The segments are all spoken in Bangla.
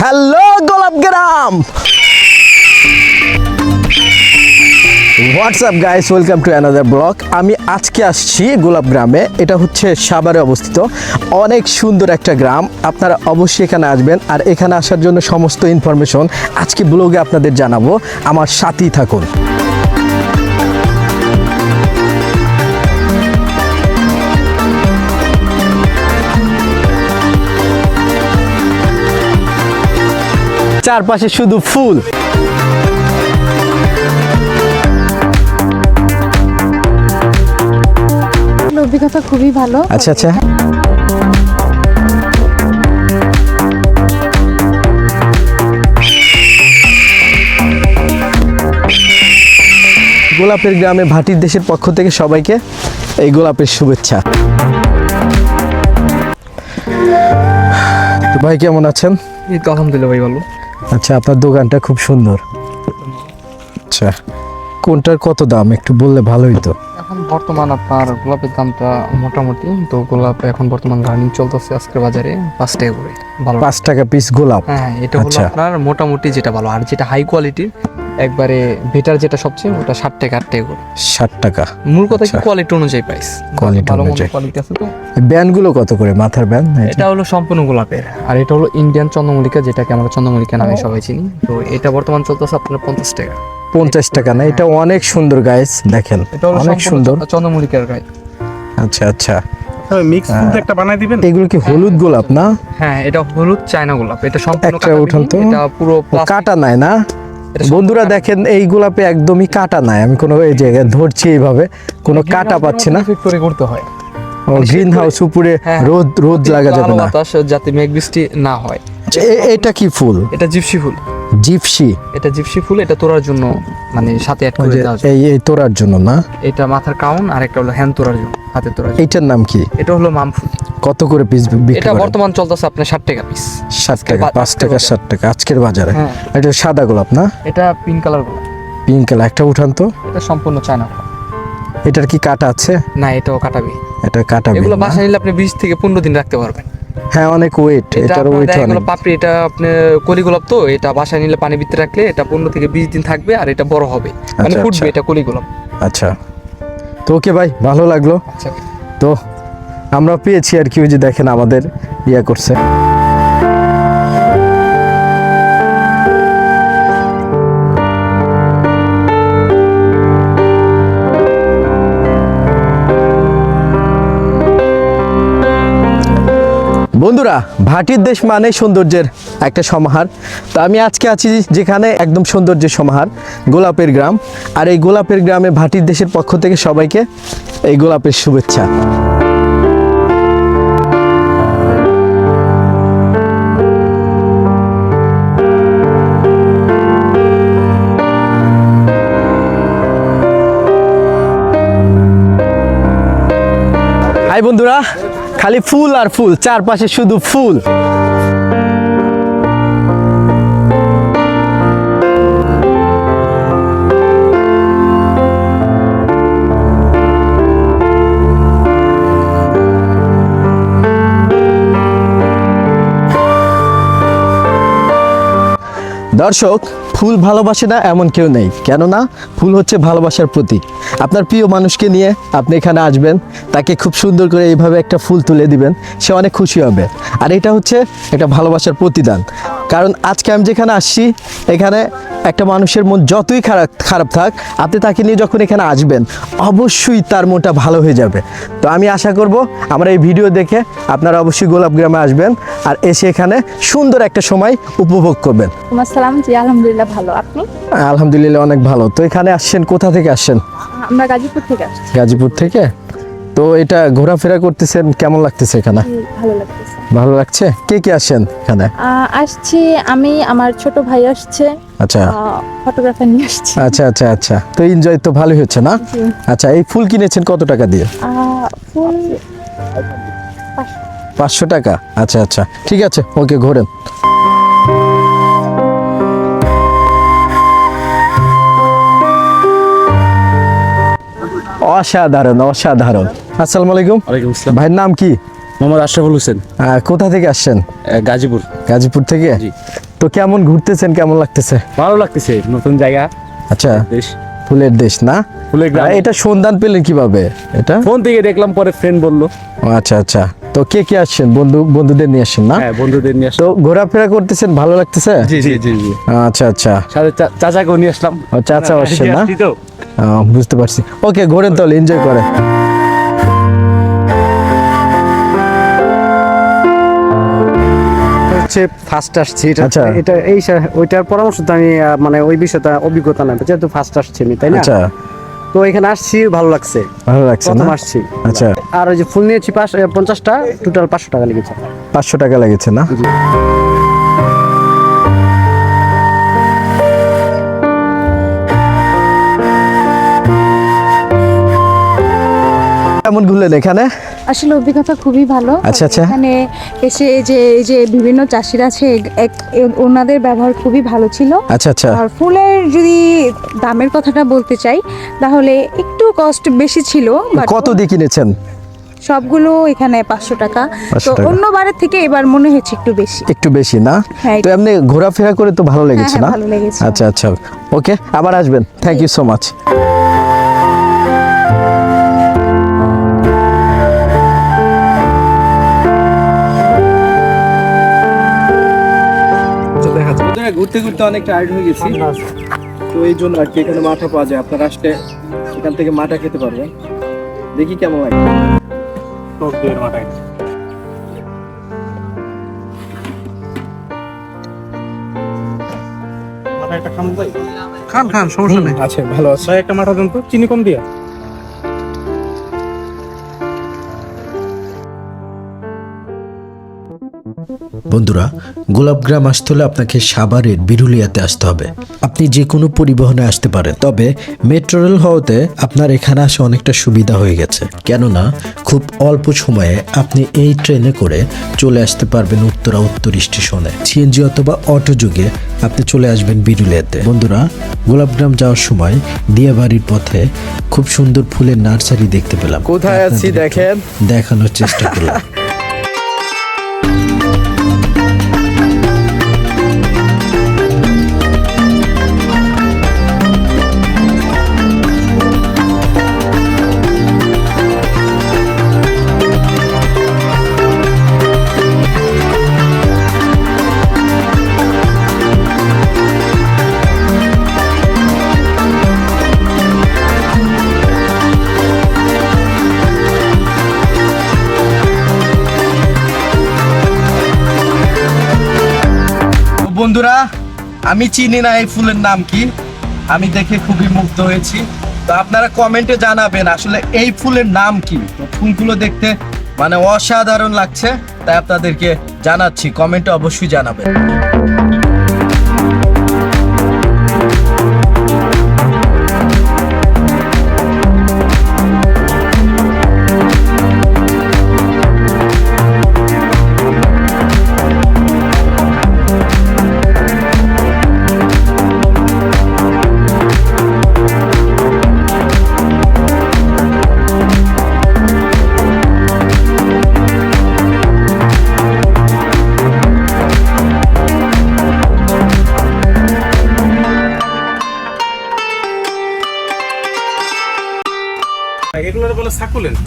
হ্যালো গোলাপ গ্রাম। What's up guys welcome to another blog আমি আজকে আসছি গোলাপ গ্রামে। এটা হচ্ছে সাভারে অবস্থিত। অনেক সুন্দর একটা গ্রাম। আপনারা অবশ্যই এখানে আসবেন। আর এখানে আসার জন্য সমস্ত ইনফরমেশন আজকে ব্লগে আপনাদের জানাব। আমার সাথেই থাকুন। চারপাশে শুধু ফুল। অভিজ্ঞতা খুবই ভালো। আচ্ছা আচ্ছা। গোলাপের গ্রামে ভাটির দেশের পক্ষ থেকে সবাইকে এই গোলাপের শুভেচ্ছা। তো ভাই কেমন আছেন? আলহামদুলিল্লাহ ভাই ভালো। আচ্ছা আপনার দোকানটা খুব সুন্দর। আচ্ছা। কোনটার কত দাম? একটু বললে ভালোই তো এখন বর্তমান আপনার গোলাপের দামটা মোটামুটি তো গোলাপ এখন বর্তমান রানিং চলতেছে আজকের বাজারে পাঁচ টাকা করে ভালো। পাঁচ টাকা পিস গোলাপ। হ্যাঁ এটা হলো আচ্ছা। আপনার মোটামুটি যেটা ভালো আর যেটা হাই কোয়ালিটির একবারে বেটার যেটা সবচেয়ে ওটা ষাট টাকা আট টাকা করে। ষাট টাকা। মূল কথা কি আচ্ছা। কোয়ালিটি অনুযায়ী প্রাইস ভালো অনুযায়ী। কোয়ালিটি আছে তো? ব্যান্ডগুলো কত করে? মাথার ব্যান্ড এটা হলো সম্পূর্ণ গোলাপের। আর এটা হলো ইন্ডিয়ান চন্দ্রমল্লিকা যেটাকে আমরা চন্দ্রমল্লিকা নামে সবাই চিনি। তো এটা বর্তমান চলতেছে আপনার পঞ্চাশ টাকা। পঞ্চাশ টাকা না এটা অনেক সুন্দর গাইস দেখেন। এটা হলো অনেক সুন্দর। চন্দ্রমল্লিকার গায়ে আচ্ছা আচ্ছা। মিক্স একটা বানাই দিবেন? এগুলো কি হলুদ গোলাপ না? হ্যাঁ এটা হলুদ চায়না গোলাপ। এটা সম্পূর্ণ কাটাবিহীন, উঠান তো। এটা পুরো কাটা নাই না? বন্ধুরা দেখেন এই গোলাপে একদমই কাটা নাই। আমি কোনো এই জায়গায় ধরছি এইভাবে কোনো কাটা পাচ্ছি না। Effect করে করতে হয়। গ্রিন হাউস উপরে হ্যাঁ। রোদ রোদ লাগা যাবে না। বাতাস যাতে মেঘ বৃষ্টি না হয়। আচ্ছা, এটা কি ফুল? এটা জিপসি ফুল। জিপসি? এটা জিপসি ফুল এটা তোরার জন্য মানে সাথে অ্যাড করে দেওয়া এই এই তোরার জন্য না? এটা মাথার কাউন আর একটা হলো হ্যান্ড তোরার জন্য হাতে তোরার জন্য। এইটার নাম কি? এটা হলো মাম ফুল। কত করে পিস বিক্রি এটা বর্তমান চলতেছে আপনার ষাট টাকা পিস ষাট টাকা বা- পাঁচ আজকের টাকা বাজারে। ষাট টাকা। আজকের বাজারে? হ্যাঁ। এটা সাদা গোলাপ না? এটা পিঙ্ক কালার গোলাপ। পিঙ্ক কালার একটা উঠান তো? এটা সম্পূর্ণ চায়না এটার কি কাটা আছে? না এটাও কাটাবি এটা কাটা এগুলো? বাসায় নিলে আপনি বিশ থেকে পনেরো দিন রাখতে পারবেন। হ্যাঁ অনেক ওয়েট এটা এটার ওয়েট অনেক। পাপড়ি এটা আপনি কলি গোলাপ তো এটা বাসায় নিলে পানি ভিতরে রাখলে এটা পনেরো থেকে বিশ দিন থাকবে আর এটা বড় হবে। মানে আচ্ছা, ফুটবে আচ্ছা। এটা কলি গোলাপ। আচ্ছা। তো ওকে ভাই ভালো লাগল। আচ্ছা তো আমরা পেয়েছি আর কি, ওই যে দেখেন আমাদের ইয়া করছে। বন্ধুরা, ভাটির দেশ মানে সৌন্দর্যের একটা সমাহার। তো আমি আজকে আছি যেখানে একদম সৌন্দর্যের সমাহার, গোলাপের গ্রাম। আর এই গোলাপের গ্রামে ভাটির দেশের পক্ষ থেকে সবাইকে এই গোলাপের শুভেচ্ছা। বন্ধুরা খালি ফুল আর ফুল চারপাশে শুধু ফুল। দর্শক, ফুল ভালোবাসে না এমন কেউ নেই। কেননা, ফুল হচ্ছে ভালোবাসার প্রতীক। আপনার প্রিয় মানুষকে নিয়ে আপনি এখানে আসবেন, তাকে খুব সুন্দর করে এইভাবে একটা ফুল তুলে দিবেন, সে অনেক খুশি হবে। আর এটা হচ্ছে একটা ভালোবাসার প্রতিদান। কারণ আজকে আমি যেখানে আসছি এখানে একটা মানুষের মন যতই খারাপ খারাপ থাক আপনি তাকে নিয়ে যখন এখানে আসবেন অবশ্যই তার মনটা ভালো হয়ে যাবে। তো আমি আশা করব আমরা এই ভিডিও দেখে আপনারা অবশ্যই গোলাপ গ্রামে আসবেন আর এসে এখানে সুন্দর একটা সময় উপভোগ করবেন। আসসালাম জি আলহামদুলিল্লাহ ভালো। আপনি? আলহামদুলিল্লাহ অনেক ভালো। তো এখানে আসছেন কোথা থেকে আসছেন? আমরা গাজীপুর থেকে আসছি। গাজীপুর থেকে? তো এটা ঘোরাফেরা করতেছেন কেমন লাগতেছে এখানে? ভালো লাগতেছে। ভালো লাগছে? কে কে আসছেন এখানে? আসছি আমি আমার ছোট ভাই আসছে। আচ্ছা। ফটোগ্রাফার নিয়ে আসছি। আচ্ছা আচ্ছা আচ্ছা। তো এনজয় তো ভালোই হচ্ছে না? আচ্ছা এই ফুল কিনেছেন কত টাকা দিয়ে? ফুল পাঁচশো টাকা? আচ্ছা আচ্ছা। ঠিক আছে ওকে ঘোরেন। অসাধারণ অসাধারণ। আসসালামু আলাইকুম। ভাইয়ের নাম কি? মোহাম্মদ আশরাফুল হোসেন। কোথা থেকে আসছেন? গাজীপুর। গাজীপুর থেকে? তো কেমন ঘুরতেছেন? কেমন লাগতেছে? ভালো লাগতেছে নতুন জায়গা আচ্ছা। দেশ। ফুলের দেশ না? ফুলের গ্রাম। এটা সন্ধান পেলেন কীভাবে? এটা? ফোন থেকে দেখলাম পরে ফ্রেন্ড বলল। আচ্ছা আচ্ছা। তো কে কে আসছেন? বন্ধু বন্ধুদের নিয়ে আসছেন না? হ্যাঁ বন্ধুদের নিয়ে তো ঘোরাফেরা করতেছেন? ভালো লাগতেছে? জি জি জি জি। আচ্ছা আচ্ছা। সাথে চাচাকেও নিয়ে আসলাম। চাচা আসছেন না? বুঝতে পারছি। ওকে ঘোরেন তাহলে এনজয় করে হচ্ছে ফার্স্ট আসছি। এটা আচ্ছা। এটা এই ওইটার পরামর্শ তো আমি মানে ওই বিষয়টা অভিজ্ঞতা নাই যেহেতু ফার্স্ট আসছি আমি তাই না? আচ্ছা। তো এখানে আসছি ভালো লাগছে। ভালো লাগছে প্রথম আসছি। আচ্ছা। আর ওই যে ফুল নিয়েছি পাঁচ পঞ্চাশটা টোটাল পাঁচশো টাকা লেগেছে। পাঁচশো টাকা লেগেছে না? কেমন ঘুরলেন এখানে? আসলে অভিজ্ঞতা খুবই ভালো। আচ্ছা, আচ্ছা। এখানে এসে যে এই যে বিভিন্ন চাষিরা আছে এক- ওনাদের ব্যবহার খুবই ভালো ছিল। আচ্ছা আচ্ছা। আর ফুলের যদি দামের কথাটা বলতে চাই তাহলে একটু কষ্ট বেশি ছিল কত দিয়ে কিনেছেন? সবগুলো এখানে পাঁচশো টাকা। 500 তো টাকা। অন্য বারের থেকে এবার মনে হয়েছে একটু বেশি। একটু বেশি না? হ্যাঁ, তো এমনি ঘোরাফেরা করে তো ভালো লেগেছে হ্যাঁ, না? ভালো লেগেছে। আচ্ছা আচ্ছা। ওকে আবার আসবেন। থ্যাংক ইউ সো মাচ ঘুরতে ঘুরতে অনেক টায়ার্ড হয়ে গেছি। তো এই জন্য আর কি এখানে মাঠা পাওয়া যায়। আপনারা আসলে এখান থেকে মাঠা খেতে পারবেন। দেখি কেমন লাগে খান খান সমস্যা নেই। আচ্ছা ভালো আছে। একটা মাথা দেন তো। চিনি কম দিয়া। বন্ধুরা গোলাপগ্রাম আসতে হলে আপনাকে সাভারের বিরুলিয়াতে আসতে হবে। আপনি যে কোনো পরিবহনে আসতে পারেন। তবে মেট্রো রেল হওয়াতে আপনার এখানে আসা অনেকটা সুবিধা হয়ে গেছে। কেননা খুব অল্প সময়ে আপনি এই ট্রেনে করে চলে আসতে পারবেন উত্তরা উত্তর স্টেশনে। সিএনজি অথবা অটো যুগে আপনি চলে আসবেন বিরুলিয়াতে। বন্ধুরা গোলাপগ্রাম যাওয়ার সময় দিয়াবাড়ির পথে খুব সুন্দর ফুলের নার্সারি দেখতে পেলাম। কোথায় আছি দেখেন? দেখানোর চেষ্টা করলাম। আমি চিনি না এই ফুলের নাম কি, আমি দেখে খুবই মুগ্ধ হয়েছি। তো আপনারা কমেন্টে জানাবেন আসলে এই ফুলের নাম কি। তো ফুলগুলো দেখতে মানে অসাধারণ লাগছে, তাই আপনাদেরকে জানাচ্ছি কমেন্টে অবশ্যই জানাবেন। বলে সাকুলেন্ট।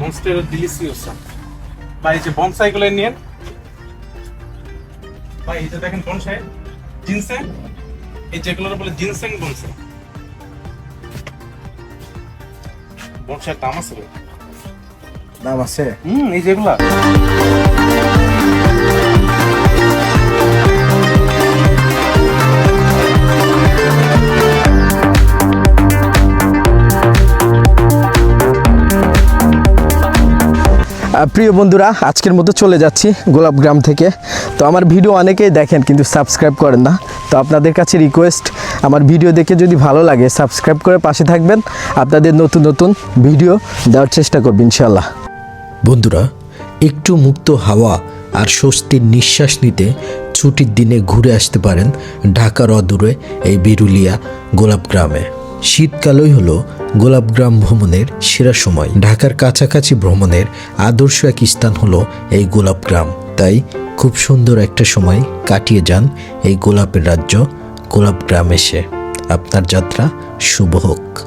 মনস্টার ডিলিসিয়াস ভাই যে বনসাই গুলো নিয়েন। ভাই এই যে দেখেন বনসাই জিনসেং এই যেগুলোর বলে জিনসেং বনসাই বনসাইয়ের দাম আছে। নাম আছে? হুম এই যেগুলা। প্রিয় বন্ধুরা, আজকের মতো চলে যাচ্ছি গোলাপগ্রাম থেকে। তো আমার ভিডিও অনেকেই দেখেন, কিন্তু সাবস্ক্রাইব করেন না। তো আপনাদের কাছে রিকোয়েস্ট আমার ভিডিও দেখে যদি ভালো লাগে সাবস্ক্রাইব করে পাশে থাকবেন। আপনাদের নতুন নতুন ভিডিও দেওয়ার চেষ্টা করবেন ইনশাল্লাহ বন্ধুরা, একটু মুক্ত হাওয়া আর স্বস্তির নিঃশ্বাস নিতে ছুটির দিনে ঘুরে আসতে পারেন ঢাকার অদূরে এই বিরুলিয়া গোলাপ গ্রামে। শীতকালই হলো গোলাপগ্রাম ভ্রমণের সেরা সময়। ঢাকার কাছাকাছি ভ্রমণের আদর্শ এক স্থান হলো এই গোলাপগ্রাম। তাই খুব সুন্দর একটা সময় কাটিয়ে যান এই গোলাপের রাজ্য গোলাপগ্রাম এসে। আপনার যাত্রা শুভ হোক।